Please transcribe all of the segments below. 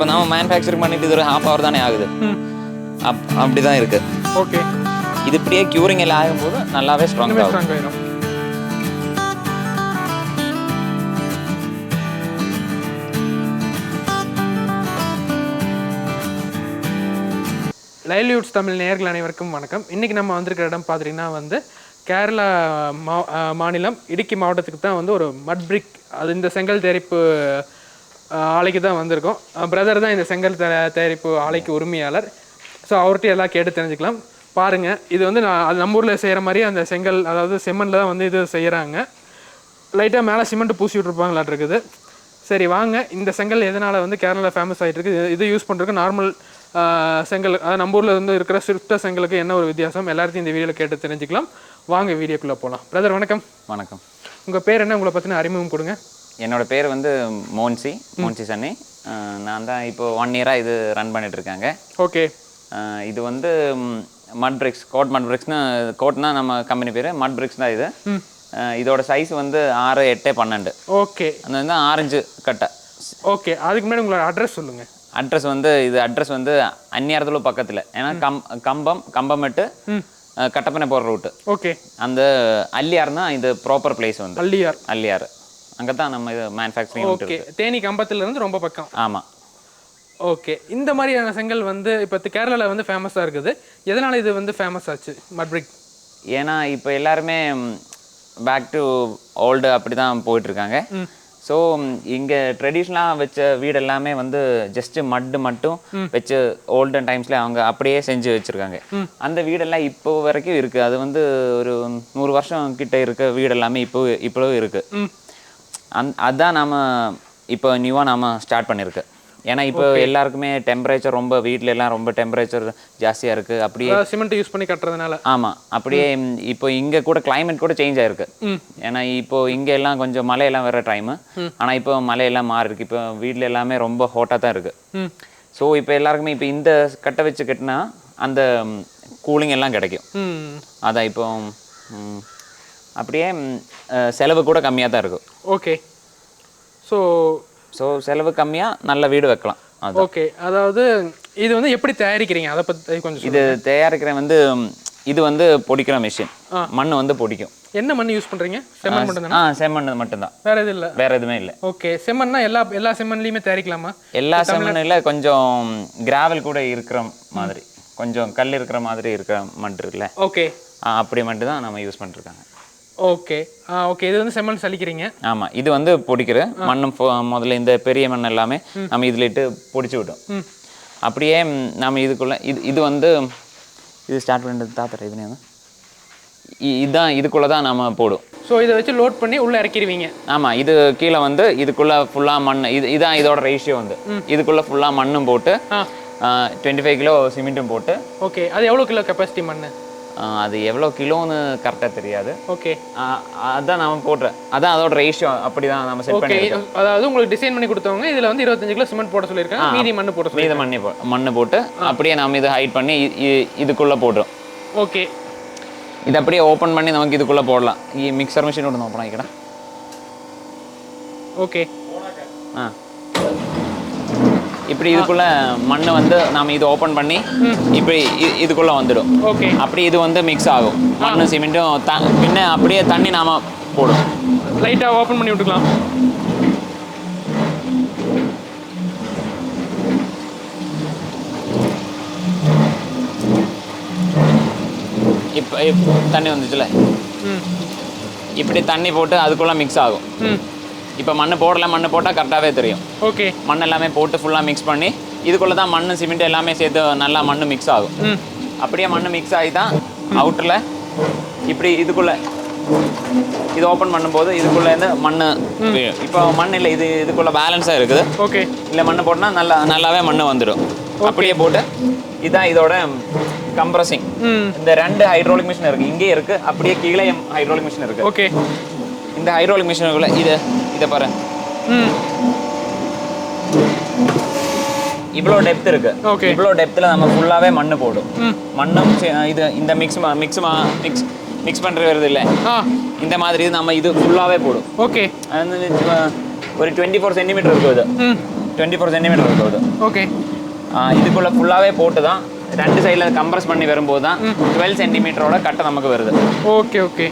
இப்போ நம்ம மேனுஃபேக்சரிங் பண்ணிட்டு இது ஒரு ஹாஃப் ஹவர் தானே ஆகுது. அப் அப்படி தான் இருக்குது ஓகே. இது இப்படியே க்யூரிங் எல்லாம் ஆகும்போது நல்லாவே ஸ்ட்ராங் ஆகும். லைவ்லிவுட்ஸ் தமிழ் நேயர்கள் அனைவருக்கும் வணக்கம். இன்றைக்கி நம்ம வந்திருக்கிற இடம் பார்த்தீங்கன்னா வந்து கேரளா மா மாநிலம் இடுக்கி மாவட்டத்துக்கு தான் வந்து ஒரு மட் பிரிக் அது இந்த செங்கல் தயாரிப்பு அஹ், ஆலைக்கு தான் வந்திருக்கோம். பிரதர் தான் இந்த செங்கல் தயா- தயாரிப்பு ஆலைக்கு உரிமையாளர். ஸோ அவர்கிட்ட எல்லாம் கேட்டு தெரிஞ்சுக்கலாம். பாருங்கள் இது வந்து நான் அது நம்ம ஊரில் செய்கிற மாதிரி அந்த செங்கல் அதாவது செம்மண்ணில் தான் வந்து இது செய்கிறாங்க லைட்டாக மேலே சிமெண்ட் பூசி விட்ருப்பாங்களாட்டு இருக்குது. சரி வாங்க. இந்த செங்கல் எதனால் வந்து கேரளா ஃபேமஸ் ஆகிட்டு இருக்கு இது- இது யூஸ் பண்ணுறதுக்கு நார்மல் செங்கல் அதாவது நம்ம ஊரில் வந்து இருக்கிற சிறுத்த செங்கலுக்கு என்ன ஒரு வித்தியாசம்? எல்லாத்தையும் இந்த வீடியோவில் கேட்டு தெரிஞ்சுக்கலாம். வாங்க வீடியோக்குள்ளே போகலாம் பிரதர் வணக்கம். வணக்கம். உங்கள் பேர் என்ன? உங்களை பற்றின அறிமுகம் கொடுங்க. என்னோட பேர் வந்து மோன்சி மோன்சி சன்னி. நான் தான் இப்போ ஒன் இயராக இது ரன் பண்ணிட்டு இருக்காங்க ஓகே இது வந்து மட் பிரிக்ஸ் கோட் மட் பிரிக்ஸ்னு கோட்னா நம்ம கம்பெனி பேர். மட் பிரிக்ஸ் தான் இது. இதோட சைஸ் வந்து ஆறு எட்டு பன்னெண்டு. ஓகே. அந்த வந்து ஆரஞ்சு கட்டை. ஓகே. அதுக்கு முன்னாடி உங்களோட அட்ரஸ் சொல்லுங்கள் அட்ரஸ் வந்து இது அட்ரஸ் வந்து அந்நியாரத்துல பக்கத்தில். ஏன்னா கம் கம்பம் கம்பமெட்டு கட்டப்பனை போகிற ரூட்டு ஓகே. அந்த அல்லியார் தான் இது ப்ராப்பர் பிளேஸ் வந்து. அள்ளியார். அல்லியார் அங்கே தான் நம்ம இது மேனுஃபேக்சரிங் ஓகே தேனி கம்பத்துலேருந்து ரொம்ப பக்கம். ஆமாம் ஓகே இந்த மாதிரியான செங்கல் வந்து இப்போ கேரளாவில் வந்து ஃபேமஸாக இருக்குது. எதனால் இது வந்து ஃபேமஸ் ஆச்சு மட்பிரிக் ஏன்னா இப்போ எல்லாருமே பேக் டு ஓல்டு அப்படி தான் போயிட்டுருக்காங்க ஸோ இங்கே ட்ரெடிஷ்னலாக வச்ச வீடு எல்லாமே வந்து ஜஸ்ட்டு மட்டு மட்டும் வச்சு ஓல்டன் டைம்ஸில் அவங்க அப்படியே செஞ்சு வச்சுருக்காங்க. அந்த வீடெல்லாம் இப்போ வரைக்கும் இருக்குது அது வந்து ஒரு நூறு வருஷம் கிட்ட இருக்க வீடு எல்லாமே இப்போ இப்போவும் இருக்குது அந் அதான் நாம இப்போ நியூவாக நாம ஸ்டார்ட் பண்ணியிருக்கு ஏன்னா இப்போ எல்லாருக்குமே டெம்பரேச்சர் ரொம்ப வீட்ல எல்லாம் ரொம்ப டெம்பரேச்சர் ஜாஸ்தியாக இருக்குது அப்படியே சிமெண்ட் யூஸ் பண்ணி கட்டுறதுனால. ஆமாம் அப்படியே இப்போ இங்கே கூட climate கூட சேஞ்ச் ஆயிருக்கு. ஏன்னா இப்போ இங்கே எல்லாம் கொஞ்சம் மழையெல்லாம் வர டைமு ஆனால் இப்போ மழையெல்லாம் மாறி இருக்கு இப்போ வீட்டில் எல்லாமே ரொம்ப ஹாட்டாக தான் இருக்கு. ஸோ இப்போ எல்லாருக்குமே இப்போ இந்த கட்டை வச்சு கட்டினா அந்த கூலிங் எல்லாம் கிடைக்கும். அதான் இப்போ அப்படியே செலவு கூட கம்மியாக தான் இருக்கும். ஓகே. ஸோ ஸோ செலவு கம்மியாக நல்ல வீடு வைக்கலாம். ஓகே. அதாவது இது வந்து எப்படி தயாரிக்கிறீங்க? அதை பற்றி கொஞ்சம் இது தயாரிக்கிற வந்து இது வந்து பொடிக்கிற மிஷின் மண் வந்து பொடிக்கும். என்ன மண் யூஸ் பண்ணுறீங்க செம்மண் மட்டும் ஆ செம்மண் மட்டும்தான். வேற எதுவும் இல்லை? வேற எதுவுமே இல்லை. ஓகே. செம்மண்னா எல்லா எல்லா செம்மண்லேயுமே தயாரிக்கலாமா? எல்லா செம்மண்ணில் கொஞ்சம் கிராவல் கூட இருக்கிற மாதிரி. கொஞ்சம் கல் இருக்கிற மாதிரி இருக்கிற மண் இருக்குல்ல? ஓகே. அப்படி மட்டும் தான் நம்ம யூஸ் பண்ணிருக்காங்க ஓகே. ஆ ஓகே. இது வந்து செம்மண் சலிக்கிறீங்க ஆமாம் இது வந்து பொடிக்கிற மண்ணும் முதல்ல இந்த பெரிய மண் எல்லாமே நம்ம இதில் இட்டு பொடிச்சு விட்டோம். அப்படியே நம்ம இதுக்குள்ள இது இது வந்து இது ஸ்டார்ட் பண்ணிட்டு தாத்தர் இது இதுதான் இதுக்குள்ளே தான் நம்ம போடும். ஸோ இதை வச்சு லோட் பண்ணி உள்ளே இறக்கிடுவீங்க. ஆமாம் இது கீழே வந்து இதுக்குள்ளே ஃபுல்லாக மண் இது இதான் இதோட ரேஷியோ வந்து. இதுக்குள்ளே ஃபுல்லாக மண்ணும் போட்டு டுவெண்ட்டி ஃபைவ் கிலோ சிமெண்ட்டும் போட்டு. ஓகே. அது எவ்வளோ கிலோ கெப்பாசிட்டி மண் ஆ, அது எவ்வளோ கிலோன்னு கரெக்டாக தெரியாது. ஓகே அதான் நான் போடுறேன் அதான் அதோட ரேஷியோ அப்படி தான் நம்ம செட் பண்ணி அதாவது உங்களுக்கு டிசைன் பண்ணி கொடுத்தவங்க இதில் வந்து இருபத்தஞ்சு கிலோ சிமெண்ட் போட சொல்லியிருக்காங்க. மீதி மண் போட மீத மண்ணி போ மண்ணு போட்டு அப்படியே நம்ம இதை ஹைட் பண்ணி இதுக்குள்ளே போடுறோம் ஓகே இது அப்படியே ஓப்பன் பண்ணி நமக்கு இதுக்குள்ளே போடலாம். மிக்சர் மிஷின் ஒன்று ஓப்பன் ஆகிக்கடா ஓகே ஆ. இப்படி இதுக்குள்ள மண் வந்து நாம இது ஓப்பன் பண்ணி இப்படி இதுக்குள்ள வந்துடும். ஓகே. அப்படி இது வந்து மிக்ஸ் ஆகும். மண்ணு சிமெண்ட்டும் பின்ன அப்படியே தண்ணி நாம போடும். லைட்டாக ஓப்பன் பண்ணி விட்டுக்கலாம். இப்போ தண்ணி வந்துச்சுல. இப்படி தண்ணி போட்டு அதுக்குள்ள மிக்ஸ் ஆகும். இப்போ மண் போடல மண் போட்டால் கரெக்டாகவே தெரியும். ஓகே. மண் எல்லாமே போட்டு ஃபுல்லாக மிக்ஸ் பண்ணி இதுக்குள்ளே தான் மண் சிமெண்ட் எல்லாமே சேர்த்து நல்லா மண் மிக்ஸ் ஆகும். அப்படியே மண் மிக்ஸ் ஆகி தான் அவுட்டரில் இப்படி இதுக்குள்ள இது ஓப்பன் பண்ணும்போது இதுக்குள்ள இருந்து மண் விழும். இப்போ மண் இல்லை இது இதுக்குள்ள பேலன்ஸாக இருக்குது. ஓகே. இல்லை மண் போட்டால் நல்லா நல்லாவே மண் வந்துடும் அப்படியே போட்டு இதான் இதோட கம்ப்ரஸிங் இந்த ரெண்டு ஹைட்ரோலிக் மிஷின் இருக்கு. இங்கே இருக்கு அப்படியே கீழே ஹைட்ரோலிக் மிஷின் இருக்கு. ஓகே. இந்த ஹைட்ரோலிக் மிஷினுக்குள்ள இது இதை பாரு. இவ்வளோ டெப்த் இருக்கு. Okay. இவ்வளோ டெப்த்தில் நம்ம ஃபுல்லாகவே மண் போடும். மண்ணும் இது இந்த மிக்ஸ் மிக்ஸ் மிக்ஸ் மிக்ஸ் பண்ணுறது வருது இல்லை? இந்த மாதிரி நம்ம இது ஃபுல்லாகவே போடும். ஓகே அது ஒரு டுவெண்ட்டி ஃபோர் சென்டிமீட்டர் இருக்கும் இது. டுவெண்ட்டி ஃபோர் சென்டிமீட்டர் இருக்கும் இது. ஓகே இதுக்குள்ள ஃபுல்லாகவே போட்டு தான் ரெண்டு சைடில் கம்ப்ரஸ் பண்ணி வரும்போது தான் டுவெல் சென்டிமீட்டரோட கட்டை நமக்கு வருது. ஓகே ஓகே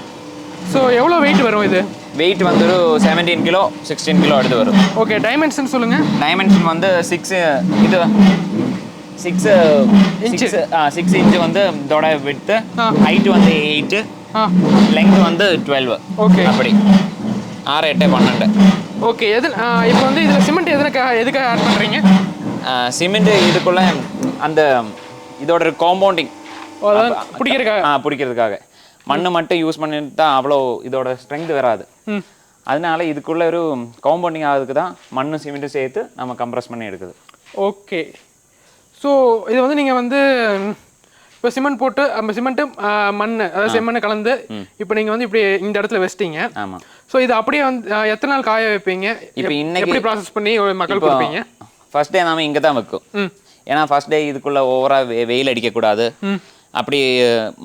ஸோ எவ்வளோ வெயிட் வரும் இது? வெயிட் வந்து ஒரு செவன்டீன் கிலோ சிக்ஸ்டீன் கிலோ எடுத்து வரும். ஓகே டைமென்ஷன் சொல்லுங்கள் டைமென்ஷன் வந்து சிக்ஸ் இது சிக்ஸ் சிக்ஸ் சிக்ஸ் இன்ச்சு வந்து இதோட விட்டு ஆ. ஹைட் வந்து எயிட்டு ஆ. லெங்த் வந்து டுவெல் Okay. அப்படி. ஆறு எட்டு பன்னெண்டு. ஓகே எது இப்போ வந்து இதில் சிமெண்ட் எதுக்காக எதுக்காக ஆட் பண்ணுறீங்க சிமெண்ட் இதுக்குள்ள அந்த இதோட காம்பவுண்டிங் பிடிக்கிறதுக்காக? ஆ பிடிக்கிறதுக்காக. மண்ணு மட்டும் யூஸ் பண்ணிட்டு தான் அவ்வளோ இதோட ஸ்ட்ரென்த் வராது. அதனால இதுக்குள்ள ஒரு காம்பவுண்டிங் ஆகிறதுக்கு தான் மண்ணும் சிமெண்ட்டும் சேர்த்து நம்ம கம்ப்ரஸ் பண்ணி எடுக்குது. ஓகே. ஸோ இது வந்து நீங்கள் வந்து இப்போ சிமெண்ட் போட்டு அந்த சிமெண்ட்டு மண் அதாவது செம்மண் கலந்து இப்போ நீங்கள் வந்து இப்படி இந்த இடத்துல வச்சிட்டீங்க. ஆமாம் ஸோ இது அப்படியே வந்து எத்தனை நாள் காய வைப்பீங்க? இப்போ இன்னைக்கு- எப்படி ப்ராசஸ் பண்ணி மக்கள் கொடுப்பீங்க? ஃபர்ஸ்ட் டே நாம இங்கே தான் வைக்கும் ஏன்னா ஃபர்ஸ்ட் டே இதுக்குள்ள ஓவரா வெயில் அடிக்கக்கூடாது. அப்படி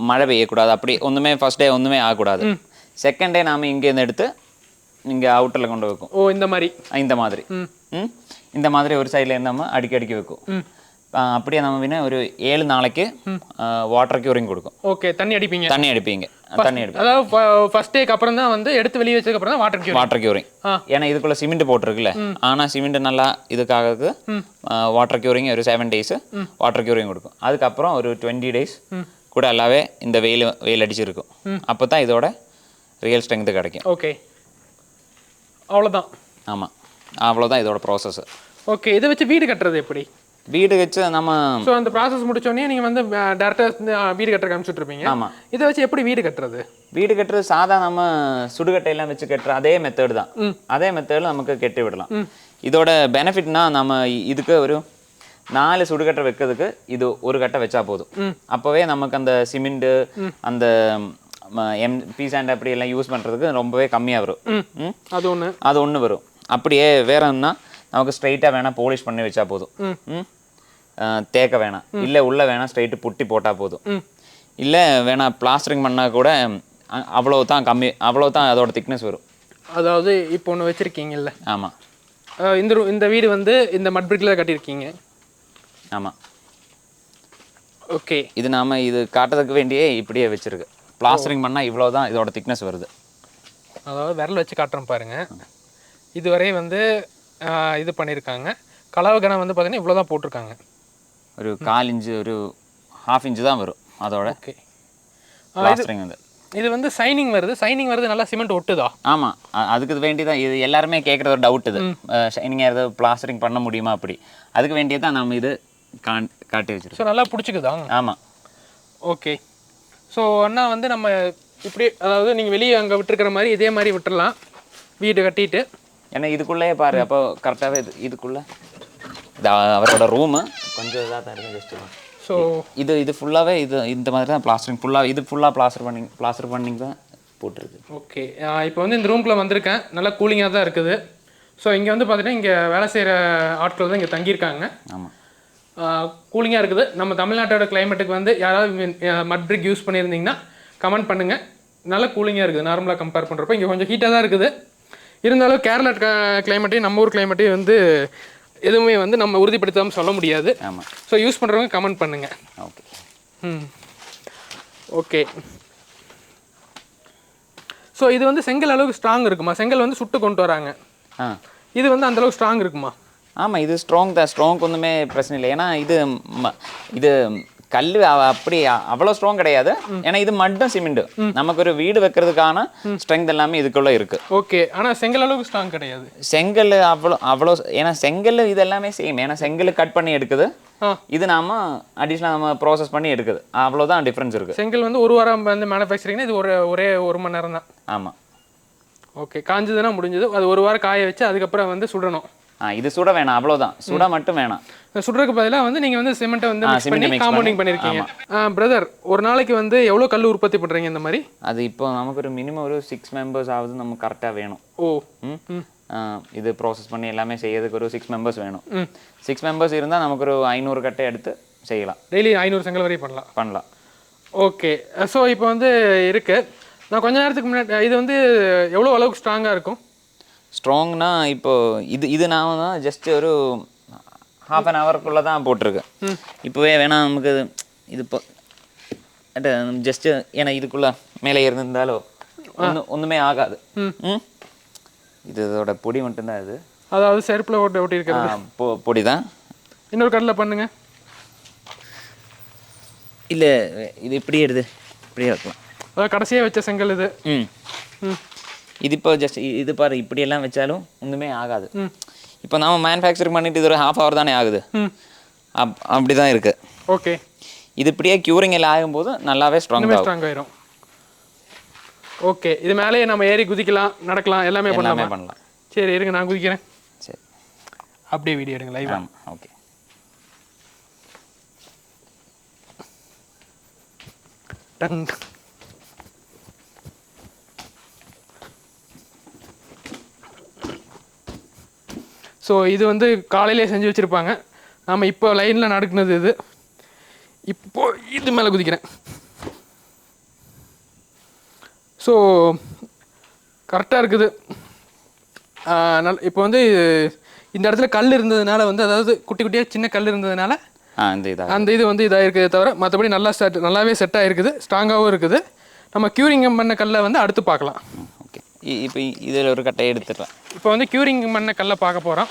மழை பெய்யக்கூடாது. அப்படி ஒன்றுமே ஃபர்ஸ்ட் டே ஒன்றுமே ஆகக்கூடாது. செகண்ட் டே நாம இங்கேருந்து எடுத்து இங்கே அவுட்டரில் கொண்டு வைக்கும். ஓ இந்த மாதிரி. இந்த மாதிரி. இந்த மாதிரி ஒரு சைடில் நம்ம அடிக்கி அடிக்கி வைக்கும். அப்படியே நம்ம ஒரு ஏழு நாளைக்கு வாட்டர் க்யூரிங் கொடுக்கும். ஓகே தண்ணி அடிப்பீங்க. தண்ணி அடிப்பீங்க. தண்ணி அடிப்பீங்க அதாவது ஃபர்ஸ்ட் டேக்கு அப்புறம் தான் வந்து எடுத்து வெளியே வச்சதுக்கு அப்புறம் தான் வாட்டர் வாட்டர் க்யூரிங். ஏன்னா இதுக்குள்ள சிமெண்ட் போட்டிருக்குல்ல. ஆனால் சிமெண்ட் நல்லா இதுக்காக வாட்டர் க்யூரிங் ஒரு செவன் டேஸ் வாட்டர் க்யூரிங் கொடுக்கும். அதுக்கப்புறம் ஒரு டுவெண்ட்டி டேஸ் கூட எல்லாவே இந்த வெயில் வெயில் அடிச்சிருக்கும். அப்போ தான் இதோட ரியல் ஸ்ட்ரென்த் கிடைக்கும். ஓகே அவ்வளோதான் ஆமாம் அவ்வளோதான் இதோட ப்ராசஸ் ஓகே இதை வச்சு வீடு கட்டுறது எப்படி? வீடு வச்சு நம்ம ஸோ அந்த ப்ராசஸ் முடிச்சோடனே நீங்கள் வந்து டேரெக்டாக வீடு கட்டுற காமிச்சிட்ருப்பீங்க ஆமா. இதை வச்சு எப்படி வீடு கட்டுறது? வீடு கட்டுறது சாதா நம்ம சுடுகட்டையெல்லாம் வச்சு கட்டுற அதே மெத்தட் தான். அதே மெத்தடில் நமக்கு கெட்டி விடலாம். இதோட பெனிஃபிட்னா நம்ம இதுக்கு ஒரு நாலு சுடுகட்டை வைக்கிறதுக்கு இது ஒரு கட்டை வச்சா போதும். அப்போவே நமக்கு அந்த சிமெண்ட் அந்த எம் பி சாண்ட் அப்படி எல்லாம் யூஸ் பண்ணுறதுக்கு ரொம்பவே கம்மியாக வரும்? அது ஒன்று அது ஒன்று வரும். அப்படியே வேற என்ன நமக்கு ஸ்ட்ரைட்டாக வேணால் போலிஷ் பண்ணி வச்சா போதும். தேக்க வேணாம். இல்லை உள்ள வேணால் ஸ்ட்ரைட்டு புட்டி போட்டால் போதும். இல்லை வேணால் பிளாஸ்டரிங் பண்ணால் கூட அவ்வளோ தான் கம்மி அவ்வளோ தான் அதோட திக்னஸ் வரும். அதாவது இப்போ ஒன்று வச்சுருக்கீங்கல்ல? ஆமாம் இந்த இந்த வீடு வந்து இந்த மட் பிரிக்கில் கட்டியிருக்கீங்க. ஆமாம் ஓகே. இது நாம இது காட்டுறதுக்கு வேண்டியே இப்படியே வச்சிருக்கு. பிளாஸ்டரிங் பண்ணால் இவ்வளோ தான் இதோட திக்னஸ் வருது. அதாவது விரல் வச்சு காட்டுறோம் பாருங்க. இதுவரை வந்து இது பண்ணியிருக்காங்க கலவை கணம் வந்து பார்த்தீங்கன்னா இவ்வளோ தான் போட்டிருக்காங்க. ஒரு கால் இன்ச்சு ஒரு ஹாஃப் இன்ச்சு தான் வரும் அதோட ஓகே. வந்து. இது வந்து சைனிங் வருது. சைனிங் வருது நல்லா சிமெண்ட் ஒட்டுதா? ஆமாம் அதுக்கு வேண்டி தான் இது எல்லாருமே கேட்குற ஒரு டவுட் இது. ஷைனிங்காக ஏதாவது பிளாஸ்டரிங் பண்ண முடியுமா அப்படி. அதுக்கு வேண்டியே தான் நம்ம இது காண் காட்டி வச்சிருக்கோம். ஸோ நல்லா பிடிச்சிக்குதா? ஆமாம் ஓகே. ஸோ அண்ணா வந்து நம்ம இப்படி அதாவது நீங்கள் வெளியே அங்கே விட்டுருக்கிற மாதிரி இதே மாதிரி விட்டுறலாம். வீடு கட்டிட்டு. ஏன்னா இதுக்குள்ளேயே பாரு அப்போ கரெக்டாகவே இது இதுக்குள்ளே. இது அவரோட ரூமு கொஞ்சம் இதாக தான் இருக்கு ஜஸ்ட் ஸோ இது இது ஃபுல்லாகவே இது இந்த மாதிரி தான் பிளாஸ்டரிங் ஃபுல்லாக இது ஃபுல்லாக பிளாஸ்டர் பண்ணி பிளாஸ்டர் பண்ணிங் தான் போட்டிருக்கு. ஓகே இப்போ வந்து இந்த ரூம்குள்ளே வந்திருக்கேன். நல்லா கூலிங்காக தான் இருக்குது. ஸோ இங்கே வந்து பார்த்தீங்கன்னா இங்கே வேலை செய்கிற ஆட்கள் தான் இங்கே தங்கியிருக்காங்க. ஆமாம் கூலிங்காக இருக்குது. நம்ம தமிழ்நாட்டோட கிளைமேட்டுக்கு வந்து யாராவது மட் பிரிக் யூஸ் பண்ணியிருந்தீங்கன்னா கமெண்ட் பண்ணுங்கள் நல்ல கூலிங்காக இருக்குது. நார்மலாக கம்பேர் பண்ணுறப்ப இங்கே கொஞ்சம் ஹீட்டாக தான் இருக்குது. இருந்தாலும் கேரளா கிளைமேட்டையும் நம்ம ஊர் கிளைமேட்டையும் வந்து எதுவுமே வந்து நம்ம உறுதிப்படுத்தாமல் சொல்ல முடியாது. ஆமாம் ஸோ யூஸ் பண்ணுறவங்க கமெண்ட் பண்ணுங்கள் ஓகே ம். ஓகே ஸோ இது வந்து செங்கல் அளவுக்கு ஸ்ட்ராங் இருக்குமா? செங்கல் வந்து சுட்டு கொண்டு வராங்க. ஆ. இது வந்து அந்த அளவுக்கு ஸ்ட்ராங் இருக்குமா? ஆமாம் இது ஸ்ட்ராங் தான். ஸ்ட்ராங் ஒன்றுமே பிரச்சனை இல்லை. ஏன்னா இது இது கல் அப்படி அவ்வளோ ஸ்ட்ராங் கிடையாது. ஏன்னா இது மட்டும் சிமெண்ட். நமக்கு ஒரு வீடு வைக்கிறதுக்கான ஸ்ட்ரென்த் எல்லாமே இதுக்குள்ள இருக்கு. ஓகே. ஆனால் செங்கல் அளவுக்கு ஸ்ட்ராங் கிடையாது. செங்கல் அவ்வளோ அவ்வளோ ஏன்னா செங்கல் இது எல்லாமே சேம் ஏன்னா செங்கல் கட் பண்ணி எடுக்குது. இது நாம அடிஷ்னலாக நம்ம ப்ராசஸ் பண்ணி எடுக்குது. அவ்வளோதான் டிஃப்ரென்ஸ் இருக்கு. செங்கல் வந்து ஒரு வாரம் வந்து மேனுஃபேக்சரிங்னா இது ஒரு ஒரே ஒரு மணி நேரம் தான். ஆமாம் ஓகே. காஞ்சதுன்னா முடிஞ்சது. அது ஒரு வாரம் காய வச்சு அதுக்கப்புறம் வந்து சுடணும். இது சுட வேணாம். அவ்வளோதான் சுட மட்டும் வேணாம். சுடுறதுக்கு பதிலாக வந்து நீங்கள் வந்து சிமெண்ட்டை வந்து மிக்ஸ் பண்ணி காம்பவுண்டிங் பண்ணி, பண்ணியிருக்கீங்க பிரதர் ஒரு நாளைக்கு வந்து எவ்வளோ கல் உற்பத்தி பண்ணுறீங்க இந்த மாதிரி? அது இப்போ நமக்கு ஒரு மினிமம் ஒரு சிக்ஸ் மெம்பர்ஸ் ஆகுது நமக்கு கரெக்டாக வேணும். ஓ. இது ப்ராசஸ் பண்ணி எல்லாமே செய்யறதுக்கு ஒரு சிக்ஸ் மெம்பர்ஸ் வேணும். சிக்ஸ் மெம்பர்ஸ் இருந்தால் நமக்கு ஒரு ஐநூறு கட்டை எடுத்து செய்யலாம். டெய்லி ஐநூறு செங்கல் வரையும் பண்ணலாம். பண்ணலாம். ஓகே. ஸோ இப்போ வந்து இருக்கு. நான் கொஞ்ச நேரத்துக்கு முன்னாடி இது வந்து எவ்வளோ அளவுக்கு ஸ்ட்ராங்காக இருக்கும்? ஸ்ட்ராங்னா இப்போ இது இது நான் தான் ஜஸ்ட் ஒரு ஹாஃப் அன் ஹவருக்குள்ளே தான் போட்டிருக்கேன் இப்போவே வேணா நமக்கு இது- இப்போ ஜஸ்ட்டு ஏன்னா இதுக்குள்ளே மேலே இருந்திருந்தாலோ ஒன்றும் ஒன்றுமே ஆகாது. இது இதோட பொடி மட்டும்தான் இது. அதாவது செருப்பில் ஓட்டி ஓட்டி இருக்கிறது. பொடி தான் இன்னொரு கடலில் பண்ணுங்க. இல்லை இது இப்படியே எடுது? இப்படியே வைக்கலாம். அதாவது கடைசியாக வச்ச செங்கல் இது. ம். ம். இது இப்போ ஜஸ்ட் இது பாரு இப்படியெல்லாம் வச்சாலும் ஒன்றுமே ஆகாது. இப்போ நாம மேனுஃபேக்சரிங் பண்ணிட்டு இது ஒரு ஹாஃப் ஹவர் தானே ஆகுது. அப் அப்படி தான் இருக்குது ஓகே. இது இப்படியே க்யூரிங் எல்லாம் ஆகும்போது நல்லாவே ஸ்ட்ராங் ஸ்ட்ராங் ஆயிரும். ஓகே இது மேலேயே நம்ம ஏறி குதிக்கலாம் நடக்கலாம் எல்லாமே பண்ணலாமா? பண்ணலாம். சரி இருங்க நான் குதிக்கிறேன். சரி. அப்படியே வீடியோ எடுங்க லைவ் ஓகே டன் ஸோ இது வந்து காலையிலே செஞ்சு வச்சுருப்பாங்க. நாம் இப்போ லைனில் நடக்குனது இது. இப்போ இது மேலே குதிக்கிறேன். ஸோ கரெக்டாக இருக்குது. நல் இப்போ வந்து இந்த இடத்துல கல் இருந்ததுனால வந்து அதாவது குட்டி குட்டியாக சின்ன கல் இருந்ததுனால ஆ இந்த இதாக. அந்த இது வந்து இதாக இருக்குதே தவிர மற்றபடி நல்லா செட் நல்லாவே செட் ஆகிருக்குது ஸ்ட்ராங்காகவும் இருக்குது. நம்ம க்யூரிங் பண்ண கல்லை வந்து அடுத்து பார்க்கலாம். இப்போ இதில் ஒரு கட்டை எடுத்துடுறேன். இப்போ வந்து க்யூரிங் பண்ண கல்லை பார்க்க போகிறோம்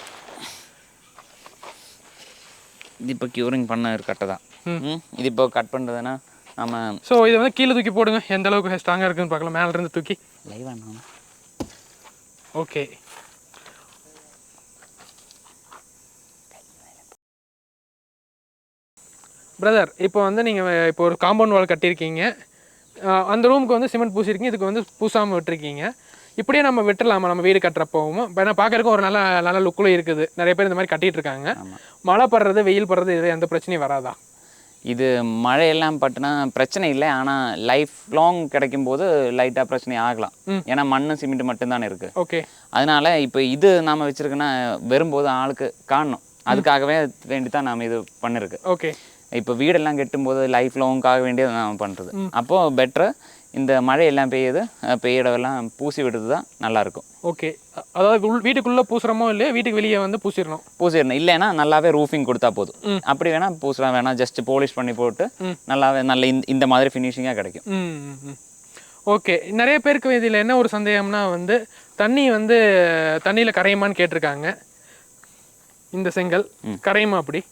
இது இப்போ க்யூரிங் பண்ண ஒரு கட்டை தான். ம். இது இப்போ கட் பண்ணுறதுன்னா நம்ம ஸோ இதை வந்து கீழே தூக்கி போடுங்க. எந்த அளவுக்கு ஸ்ட்ராங்காக இருக்குன்னு பார்க்கலாம். மேல இருந்து தூக்கி. லைவ் ஆனோம் ஓகே பிரதர் இப்போ வந்து நீங்கள் இப்போ ஒரு காம்பவுண்ட் வால் கட்டியிருக்கீங்க. அந்த ரூமுக்கு வந்து சிமெண்ட் பூசிருக்கீங்க. இதுக்கு வந்து பூசாமல் விட்டுருக்கீங்க. இப்படியே நம்ம விட்டுறலாமா? நம்ம வீடு கட்டுறப்போவும். ஏன்னா பார்க்கறதுக்கு ஒரு நல்ல நல்ல லுக்கில் இருக்குது. நிறைய பேர் இந்த மாதிரி கட்டிட்டு இருக்காங்க மழை படுறது வெயில் படுறது இது எந்த பிரச்சனையும் வராதா? இது மழையெல்லாம் பட்டுனா பிரச்சனை இல்லை. ஆனால் லைஃப் லாங் கிடைக்கும் போது லைட்டாக பிரச்சனை ஆகலாம். ஏன்னா மண்ணு சிமெண்ட் மட்டும்தானே இருக்குது ஓகே. அதனால இப்போ இது நாம வச்சிருக்கோன்னா வரும்போது ஆளுக்கு காணணும். அதுக்காகவே வேண்டி தான் நாம இது பண்ணிருக்கு. ஓகே. இப்போ வீடெல்லாம் கட்டும்போது லைஃப் லாங்காக வேண்டியது நாம பண்ணுறது அப்போது பெட்ரு இந்த மழை எல்லாம் பெய்யுது அஹ் பெய்ய இடமெல்லாம் பூசி விடுறது தான் நல்லாயிருக்கும் ஓகே. அதாவது உள் வீட்டுக்குள்ளே பூசுகிறோமோ இல்லையா வீட்டுக்கு வெளியே வந்து பூசிடணும். பூசிடணும். இல்லைன்னா நல்லாவே ரூஃபிங் கொடுத்தா போதும். அப்படி வேணா பூசலாம் வேணா ஜஸ்ட் போலிஷ் பண்ணி போட்டு நல்லாவே நல்ல இந்த- இந்த மாதிரி ஃபினிஷிங்காக கிடைக்கும். ஓகே. நிறைய பேருக்கு இதில் என்ன ஒரு சந்தேகம்னா வந்து தண்ணி வந்து தண்ணியில் கரையுமான்னு கேட்டிருக்காங்க. இந்த செங்கல் கரையுமா அப்படி?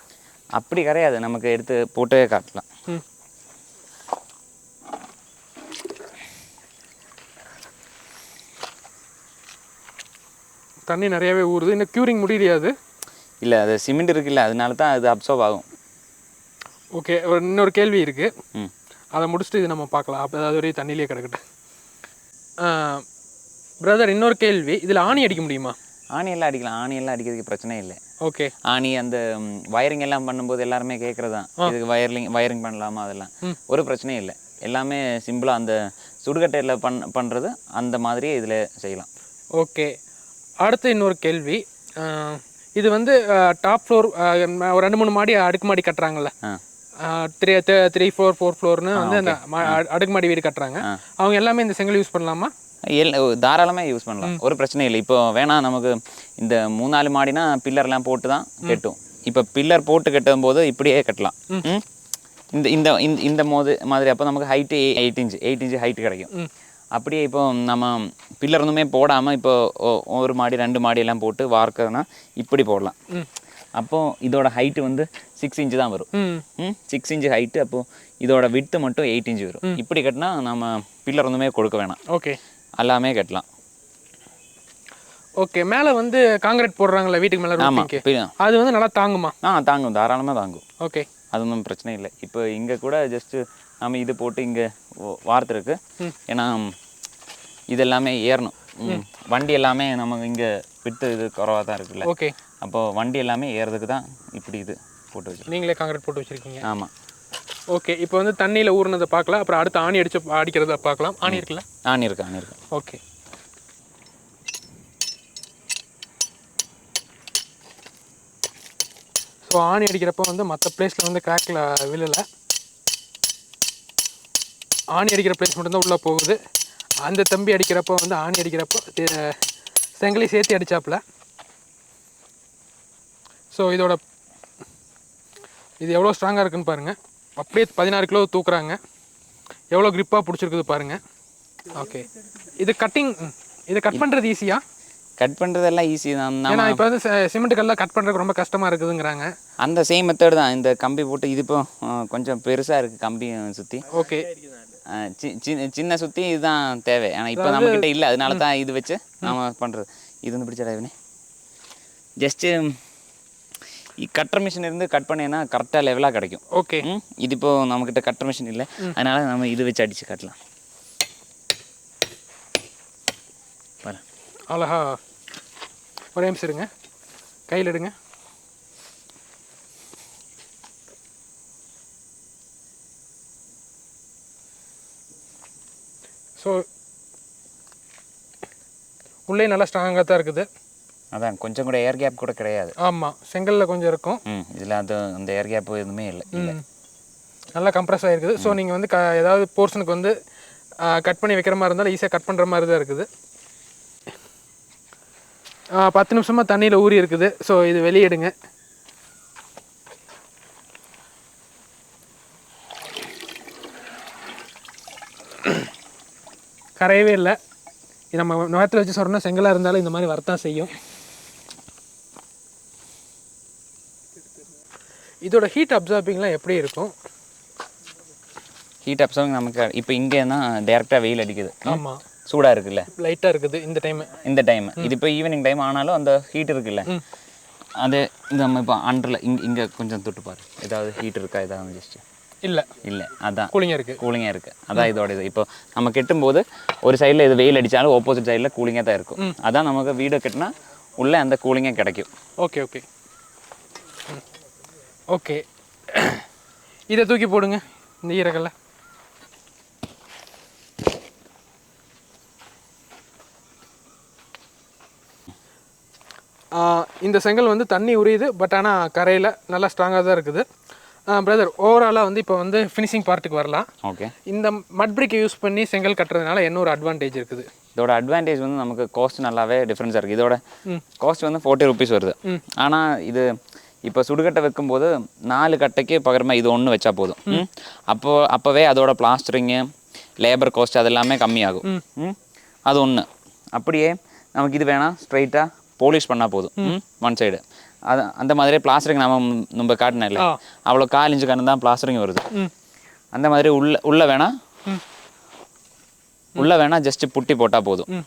அப்படி கிடையாது நமக்கு எடுத்து போட்டே காட்டலாம். தண்ணி நிறையவே ஊறுது. இன்னும் க்யூரிங் முடியாது இல்லை அது சிமெண்ட் இருக்குல்ல அதனால தான் அது அப்சர்வ் ஆகும். ஓகே ஒரு இன்னொரு கேள்வி இருக்குது அதை முடிச்சுட்டு இது நம்ம பார்க்கலாம். அப்போ அது வரையும் தண்ணியிலே கிடக்கட்டும். பிரதர் இன்னொரு கேள்வி. இதில் ஆணி அடிக்க முடியுமா? ஆணியெல்லாம் அடிக்கலாம். ஆணியெல்லாம் அடிக்கிறதுக்கு பிரச்சனை இல்லை. ஓகே ஆணி அந்த வயரிங் எல்லாம் பண்ணும்போது எல்லாருமே கேட்குறது தான். இதுக்கு வயரிங் வயரிங் பண்ணலாமா அதெல்லாம். ஒரு பிரச்சனையும் இல்லை. எல்லாமே சிம்பிளாக அந்த சுடுகட்டையில் பண் பண்ணுறது அந்த மாதிரியே இதில் செய்யலாம். ஓகே அடுத்து இன்னொரு கேள்வி. இது வந்து டாப் ஃப்ளோர் ஒரு ரெண்டு மூணு மாடி அடுக்குமாடி கட்டுறாங்கல்ல. த்ரீ த்ரீ ஃபோர் ஃபோர் ஃப்ளோர்னு வந்து அந்த அடுக்குமாடி வீடு கட்டுறாங்க. அவங்க எல்லாமே இந்த செங்கல் யூஸ் பண்ணலாமா? தாராளமாக யூஸ் பண்ணலாம். ஒரு பிரச்சனையும் இல்லை. இப்போ வேணாம் நமக்கு இந்த மூணாலு மாடினா பில்லர்லாம் போட்டு தான் கட்டும். இப்போ பில்லர் போட்டு கட்டும் போது இப்படியே கட்டலாம்? இந்த இந்த இந்த- இந்த மோது மாதிரி அப்போ நமக்கு height eight inch eight inch height கிடைக்கும். அப்படியே இப்போ நம்ம பில்லர் ஒன்றுமே போடாமல் இப்போ ஒரு மாடி ரெண்டு மாடி எல்லாம் போட்டு வார்க்கறதுனா இப்படி போடலாம். அப்போ இதோட ஹைட்டு வந்து சிக்ஸ் இன்ச் தான் வரும். சிக்ஸ் இன்ச் ஹைட்டு அப்போ இதோட விட்த்து மட்டும் எயிட் இன்ச் வரும். இப்படி கட்டினா நம்ம பில்லர் ஒன்றுமே கொடுக்க வேணாம். ஓகே. எல்லாமே கட்டலாம். ஓகே மேலே வந்து காங்கிரீட் போடுறாங்கல்ல வீட்டுக்கு மேலே ஆமாம் அது வந்து நல்லா தாங்குமா? ஆ தாங்கும் தாராளமாக தாங்கும். ஓகே. அது ஒன்றும் பிரச்சனை இல்லை. இப்போ இங்கே கூட ஜஸ்ட்டு நம்ம இது போட்டு இங்கே வார்த்துருக்கு ஏன்னா இது எல்லாமே ஏறணும் வண்டி எல்லாமே நமக்கு இங்கே விட்டு இது குறவாக தான் இருக்குல்ல. ஓகே. அப்போ வண்டி எல்லாமே ஏறதுக்கு தான் இப்படி இது போட்டு வச்சிருக்கோம். நீங்களே காங்கிரீட் போட்டு வச்சிருக்கீங்க. ஆமாம் ஓகே இப்போ வந்து தண்ணியில் ஊறினதை பார்க்கலாம். அப்புறம் அடுத்து ஆணி அடிச்சு அடிக்கிறத பார்க்கலாம். ஆணி இருக்குல்ல? ஆணி இருக்கு ஆணி இருக்கு. ஓகே. ஸோ ஆணி அடிக்கிறப்போ வந்து மற்ற பிளேஸில் வந்து கிராக்கில் விழலை. ஆணி அடிக்கிற பிளேஸ் மட்டும்தான் உள்ளே போகுது. அந்த தம்பி அடிக்கிறப்போ வந்து ஆணி அடிக்கிறப்போ செங்கலையும் சேர்த்து அடிச்சாப்புல. ஸோ இதோட இது எவ்வளோ ஸ்ட்ராங்காக இருக்குன்னு பாருங்கள் அப்படியே பதினாறு கிலோ தூக்குறாங்க. எவ்வளோ grip-ஆ பிடிச்சிருக்குது பாருங்கள் ஓகே இது கட்டிங் இது கட் பண்ணுறது ஈஸியா கட் பண்ணுறதெல்லாம் ஈஸி தான். ஏன்னா இப்போ வந்து சிமெண்ட் கல்லாம் கட் பண்ணுறதுக்கு ரொம்ப கஷ்டமாக இருக்குதுங்கிறாங்க. அந்த சேம் மெத்தட் தான். இந்த கம்பி போட்டு இது இப்போ கொஞ்சம் பெருசாக இருக்குது கம்பி சுற்றி ஓகே சின்ன சுற்றி இதுதான் தேவை. ஆனால் இப்போ நம்மக்கிட்ட இல்லை. அதனால தான் இது வச்சு நாம பண்ணுறது இது வந்து பிடிச்சடாவினே ஜஸ்ட்டு கட்டர் மிஷின் இருந்து கட் பண்ணேன்னா கரெக்டாக லெவலாக கிடைக்கும். ஓகே இது இப்போ நம்மக்கிட்ட கட்டர் மிஷின் இல்லை. அதனால நம்ம இது வச்சு அடித்து கட்டலாம். பாரு. அழகா. ஒரே நிமிஷம் இருங்க. கையில் எடுங்க. ஸோ உள்ளே நல்லா ஸ்ட்ராங்காக தான் இருக்குது. அதான் கொஞ்சம் கூட ஏர் கேப் கூட கிடையாது. ஆமாம் செங்கல்ல கொஞ்சம் இருக்கும். இதில் அது அந்த ஏர் கேப் எதுவுமே இல்லை. நல்லா கம்ப்ரஸ் ஆகிருக்குது ஸோ நீங்கள் வந்து க ஏதாவது போர்ஷனுக்கு வந்து கட் பண்ணி வைக்கிற மாதிரி இருந்தாலும் ஈஸியாக கட் பண்ணுற மாதிரி தான் இருக்குது. பத்து நிமிஷமாக தண்ணியில் ஊறி இருக்குது. ஸோ இது வெளியே கரையவே இல்லை. இது நம்ம நுகத்தில் வச்சு சொல்கிறோம்னா செங்கலாக இருந்தாலும் இந்த மாதிரி வரத்தான் செய்யும். இதோட ஹீட் அப்சார்பிங்லாம் எப்படி இருக்கும்? ஹீட் அப்சர்விங் நமக்கு இப்போ இங்கே தான் டேரெக்டாக வெயில் அடிக்குது. ஆமாம் சூடாக இருக்குல்ல? லைட்டாக இருக்குது இந்த டைமு இந்த டைம் இது இப்போ ஈவினிங் டைம் ஆனாலும் அந்த ஹீட் இருக்குல்ல? அது இது நம்ம இப்போ அண்டரில் இங்கே இங்கே கொஞ்சம் தொட்டு பாரு ஏதாவது ஹீட் இருக்கா ஏதாவது ஜஸ்ட் இல்லை. இல்லை அதான். கூலிங்காக இருக்குது கூலிங்காக இருக்குது அதான் இதோட இது. இப்போ நம்ம கெட்டும்போது ஒரு சைடில் இது வெயில் அடித்தாலும் ஆப்போசிட் சைடில் கூலிங்காக தான் இருக்கும். அதான் நமக்கு வீடு கட்டினா உள்ளே அந்த கூலிங்கே கிடைக்கும். ஓகே ஓகே ஓகே இதை தூக்கி போடுங்க இந்த ஈரக்கல்ல ஆ, இந்த செங்கல் வந்து தண்ணி உரியுது பட் ஆனால் கரையில் நல்லா ஸ்ட்ராங்காக தான் இருக்குது. பிரதர் ஓவராலாக வந்து இப்போ வந்து ஃபினிஷிங் பார்ட்டுக்கு வரலாம். ஓகே இந்த மட் பிரிக்கை யூஸ் பண்ணி செங்கல் கட்டுறதுனால என்ன ஒரு அட்வான்டேஜ் இருக்குது? இதோட அட்வான்டேஜ் வந்து நமக்கு காஸ்ட் நல்லாவே டிஃப்ரென்ஸாக இருக்குது இதோட காஸ்ட் வந்து ஃபோர்ட்டி ருபீஸ் வருது. ஆனால் இது இப்போ சுடுகட்டை வைக்கும்போது நாலு கட்டைக்கு பகரமாக இது ஒன்று வச்சா போதும். அப்போ அப்போவே அதோட பிளாஸ்டரிங்கு லேபர் காஸ்ட் அது எல்லாமே கம்மியாகும். அது ஒன்று அப்படியே நமக்கு இது வேணால் ஸ்ட்ரைட்டாக போலிஷ் பண்ணால் போதும். ஒன் சைடு அது அந்த மாதிரி பிளாஸ்டரிங் நம்ம ம் நம்ம காட்டின இல்லை. அவ்வளோ கால் இன்ச்சு கண்ணு தான் பிளாஸ்டரிங் வருது. அந்த மாதிரி உள்ள உள்ள வேணா உள்ள வேணா ஜஸ்ட் புட்டி போட்டால் போதும்.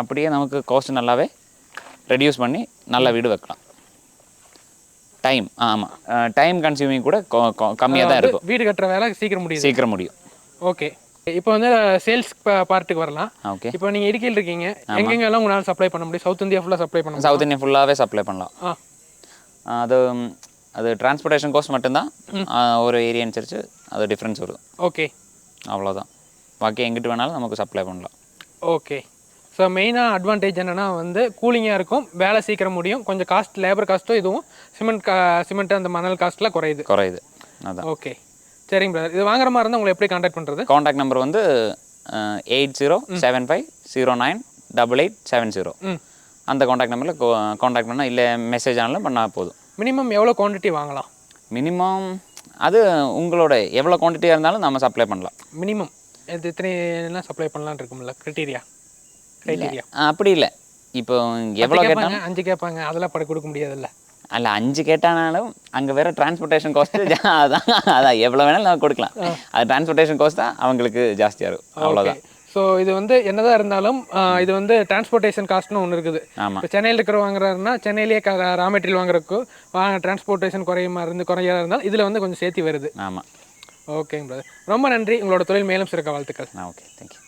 அப்படியே நமக்கு காஸ்ட் நல்லாவே ரெடியூஸ் பண்ணி நல்ல வீடு வைக்கலாம். டைம் ஆமாம் டைம் கன்சியூமிங் கூட கம்மியாக தான் இருக்கும். வீடு கட்டுற வேலை சீக்கிரம் முடியுது. சீக்கிரம் முடியும். ஓகே இப்போ வந்து சேல்ஸ் பார்ட்டுக்கு வரலாம். ஓகே இப்போ நீங்கள் இடுக்கியில் இருக்கீங்க. எங்கெங்கெல்லாம் உங்களால் சப்ளை பண்ண முடியும்? சவுத் இந்தியா ஃபுல்லாக சப்ளை பண்ண முடியும்? சவுத் இந்தியா ஃபுல்லாகவே சப்ளை பண்ணலாம். அது அது டிரான்ஸ்போர்ட்டேஷன் காஸ்ட் மட்டும்தான். ஒரு ஏரியா அனுசரிச்சு அது டிஃப்ரென்ஸ் வரும். ஓகே அவ்வளோதான் பாக்கி எங்கிட்டு வேணாலும் நமக்கு சப்ளை பண்ணலாம். ஓகே ஸோ மெயினாக அட்வான்டேஜ் என்னென்னா வந்து கூலிங்காக இருக்கும் வேலை சீக்கிரம் முடியும் கொஞ்சம் காஸ்ட் லேபர் காஸ்ட்டும் இதுவும் சிமெண்ட் கா சிமெண்ட் அந்த மணல் காஸ்ட்லாம் குறையுது. குறையுது. அதான். ஓகே சரிங்க பிரதர் இது வாங்குற மாதிரி இருந்தால் உங்களை எப்படி காண்டாக்ட் பண்ணுறது காண்டாக்ட் நம்பர் வந்து eight zero seven five zero nine double eight seven zero ம். அந்த காண்டாக்ட் நம்பரில் காண்டாக்ட் பண்ணால் இல்லை மெசேஜ் ஆனாலும் பண்ணால் போதும். மினிமம் எவ்வளோ குவான்டிட்டி வாங்கலாம்? மினிமம் அது உங்களோட எவ்வளோ குவான்டிட்டியாக இருந்தாலும் நம்ம சப்ளை பண்ணலாம். மினிமம் இது இத்தனை எல்லாம் சப்ளை பண்ணலான்னு இருக்கும்ல? க்ரைட்டீரியா க்ரைட்டீரியா அப்படி இல்லை. இப்போ எவ்வளோ கேட்டாலும் அஞ்சு கேட்பாங்க அதெல்லாம் பட கொடுக்க முடியாதுல்ல. அல்ல அஞ்சு கேட்டானாலும் அங்கே வேற டிரான்ஸ்போர்ட்டேஷன் காஸ்ட் அதான் அதான் எவ்வளோ வேணாலும் நம்ம கொடுக்கலாம். அது டிரான்ஸ்போர்ட்டேஷன் காஸ்ட் தான் அவங்களுக்கு ஜாஸ்தியாக இருக்கும். அவ்வளோதான் ஸோ இது வந்து என்னதான் இருந்தாலும் இது வந்து டிரான்ஸ்போர்ட்டேஷன் காஸ்ட்னு ஒன்று இருக்குது. இப்போ சென்னையில் இருக்கிற வாங்குறாருன்னா சென்னையிலேயே ரா மெட்டீரியல் வாங்குறதுக்கு வாங்க டிரான்ஸ்போர்ட்டேஷன் குறையுமா இருந்து குறையா இருந்தால் இதில் வந்து கொஞ்சம் சேர்த்து வருது. ஆமாம் ஓகேங்க பிரதர் ரொம்ப நன்றி. உங்களோட தொழில் மேலும் சிறக்க வாழ்த்துக்கள். Okay thank you